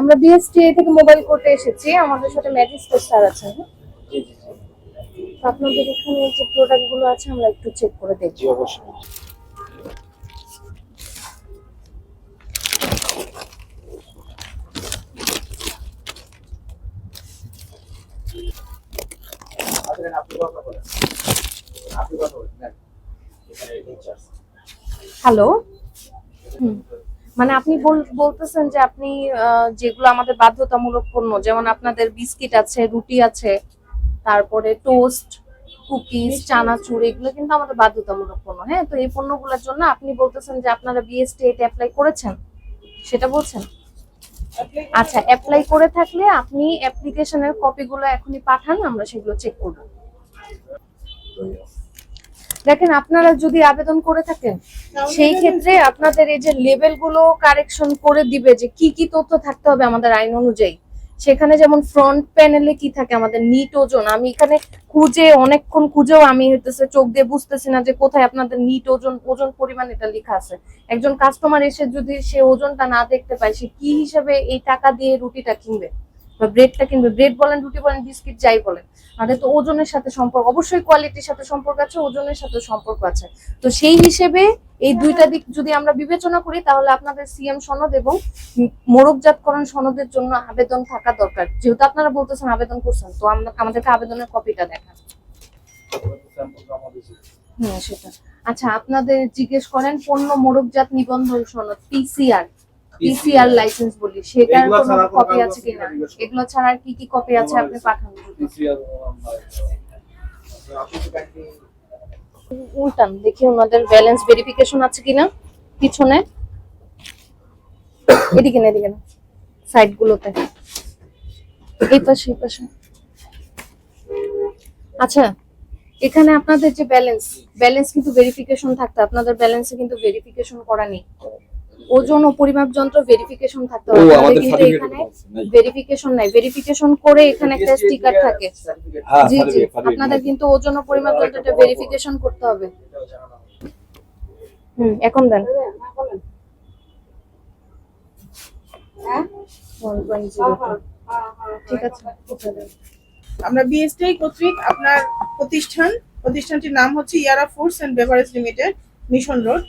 আমরা বিএসটিআই থেকে মোবাইল কোর্টে এসেছি। আমাদের সাথে ম্যাজিস্ট্রেট স্যার আছেন। তো আপনাদের এখানে যে প্রোডাক্টগুলো আছে আমরা একটু চেক করে জি দেখি অবশ্যই হ্যালো হুম। মানে আপনি বল- বলতেছেন যে আপনি যেগুলো আমাদের বাধ্যতামূলক পণ্য যেমন আপনাদের বিস্কিট আছে রুটি আছে তারপরে টোস্ট কুকিজ চানাচুর এগুলো কিন্তু আমাদের বাধ্যতামূলক পণ্য। হ্যাঁ তো এই পণ্যগুলোর জন্য আপনি বলতেছেন যে আপনারা বিএসটি এটা অ্যাপ্লাই করেছেন? সেটা বলছেন? আচ্ছা অ্যাপ্লাই করে থাকলে আপনি অ্যাপ্লিকেশনের কপিগুলো এখনই পাঠান আমরা সেগুলো চেক করব। দেখেন, আপনারা যদি আবেদন করে থাকেন, সেই ক্ষেত্রে আপনাদের এই যে লেভেলগুলো কারেকশন করে দিবে যে কি কি তথ্য থাকতে হবে আমাদের আইন অনুযায়ী, সেখানে যেমন ফ্রন্ট প্যানেলে কি থাকে আমাদের নিট ওজন, আমি এখানে খুঁজে, অনেকক্ষণ খুঁজেও আমি হইতেছে চোখ দিয়ে বুঝতেছি না যে কোথায় আপনাদের নিট ওজন ওজন পরিমাণ এটা লেখা আছে। একজন কাস্টমার এসে যদি সে ওজনটা না দেখতে পায়, সে কি হিসেবে এই টাকা দিয়ে রুটিটা কিনবে? বা ব্রেডটা কিনবে ব্রেড বলেন, রুটি বলেন বিস্কিট যাই বলেন আমাদের তো ওজনের সাথে সম্পর্ক, অবশ্যই কোয়ালিটির সাথে সম্পর্ক আছে, ওজনের সাথে সম্পর্ক আছে। তো সেই হিসেবে এই দুইটা দিক যদি আমরা বিবেচনা করি, তাহলে আপনাদের সিএম সনদ এবং মোরগজাতকরণ সনদের জন্য আবেদন থাকা দরকার। যেহেতু আপনারা বলতেছেন আবেদন করছেন, তো আমাদেরকে আবেদনের কপিটা দেখান। হুম, সেটা। আচ্ছা আপনাদের জিজ্ঞেস করেন, পণ্য মোরগজাত নিবন্ধন সনদ পিসিআর পিসিআর লাইসেন্স বলি সেটার কোনো কপি আছে কিনা? এগুলো ছাড়া আর কি কি কপি আছে আপনি পাঠান? উল্টান দেখি ওনাদের ব্যালেন্স ভেরিফিকেশন আছে কিনা পিছনে। এদিকে না এদিকে না সাইড গুলোতে। এই পাশে এই পাশে। আচ্ছা এখানে আপনাদের যে ব্যালেন্স ব্যালেন্স কিন্তু ভেরিফিকেশন থাকতে আপনাদের ব্যালেন্সে কিন্তু ভেরিফিকেশন করা নেই। ওজন ও পরিমাপ যন্ত্র ভেরিফিকেশন থাকতে হবে। আমাদের কিন্তু সার্টিফিকেট এখানে নাই? ভেরিফিকেশন নাই। ভেরিফিকেশন করে এখানে একটা স্টিকার থাকে। হ্যাঁ জি জি। আপনাদের কিন্তু ওজন ও পরিমাপ যন্ত্রটা ভেরিফিকেশন করতে হবে। হুম এখন দেন. ঠিক আছে। আমরা বিএসটিআই কর্তৃক আপনার প্রতিষ্ঠান প্রতিষ্ঠানটির নাম হচ্ছে Yara foods and beverage limited mission road.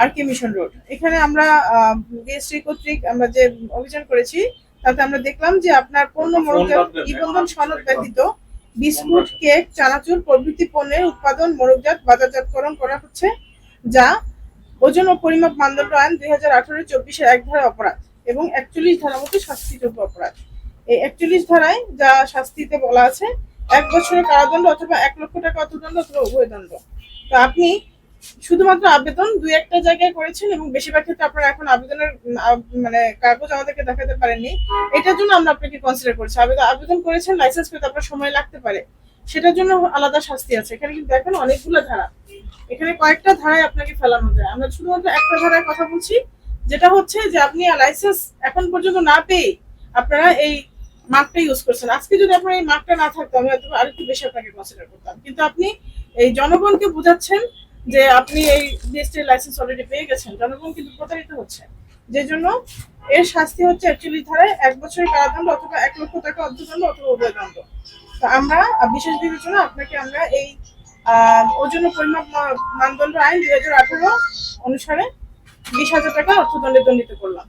R K mission road. এখানে আমরা বিএসটিআই কর্তৃক আমরা যে অভিযান করেছি তাতে আমরা দেখলাম যে আপনার পণ্য মোড়কজাত নিবন্ধন সনদ ব্যতীত বিস্কুট কেক চানাচুর প্রভৃতি পণ্যের উৎপাদন মোড়কজাত বাজারজাতকরণ করা হচ্ছে যা ওজন ও পরিমাপ মানদণ্ড আইন দুই হাজার আঠারো চব্বিশের এক ধারা অপরাধ এবং একচল্লিশ ধারা মতো শাস্তিযোগ্য অপরাধ। এই একচল্লিশ ধারায় যা শাস্তিতে বলা আছে এক বছরের কারাদণ্ড অথবা এক লক্ষ টাকা অর্থদণ্ড অথবা উভয় দণ্ড। তো আপনি শুধুমাত্র আবেদন দুই একটা জায়গায় করেছেন এবং বেশিরভাগ ক্ষেত্রে আপনারা এখন আবেদনের মানে কাগজ আমাদেরকে দেখাতে পারেননি। এটার জন্য আমরা আপনাকে কনসিডার করছি। আবেদন আবেদন করেছেন লাইসেন্স পেতে আপনার সময় লাগতে পারে। সেটার জন্য আলাদা শাস্তি আছে। এখানে কিন্তু দেখেন অনেকগুলো ধারা। এখানে কয়েকটা ধারায় আপনাকে ফেলানো যায়। আমরা শুধুমাত্র একটা ধারায় কথা বলছি, যেটা হচ্ছে যে আপনি লাইসেন্স এখন পর্যন্ত না পেয়ে আপনারা এই মার্কটা ইউজ করছেন। আজকে যদি আপনার এই মার্কটা না থাকতো, আমি হয়তো আরেকটু বেশি আপনাকে কনসিডার করতাম। কিন্তু আপনি এই জনগণকে বোঝাচ্ছেন যে আপনি এই জিএসটি লাইসেন্স অলরেডি পেয়ে গেছেন জনগণ কিন্তু প্রতারিত হচ্ছে। যে জন্য এর শাস্তি হচ্ছে অ্যাকচুয়ালি ধারায় এক বছরের কারাদণ্ড অথবা এক লক্ষ টাকা অর্ধদণ্ড অথবা উভয় দণ্ড তো আমরা বিশেষ বিবেচনা আপনাকে আমরা এই আহ, ওজন ও পরিমাপ মানদণ্ড আইন দুই হাজার আঠারো অনুসারে বিশ হাজার টাকা অর্থদণ্ডে দণ্ডিত করলাম।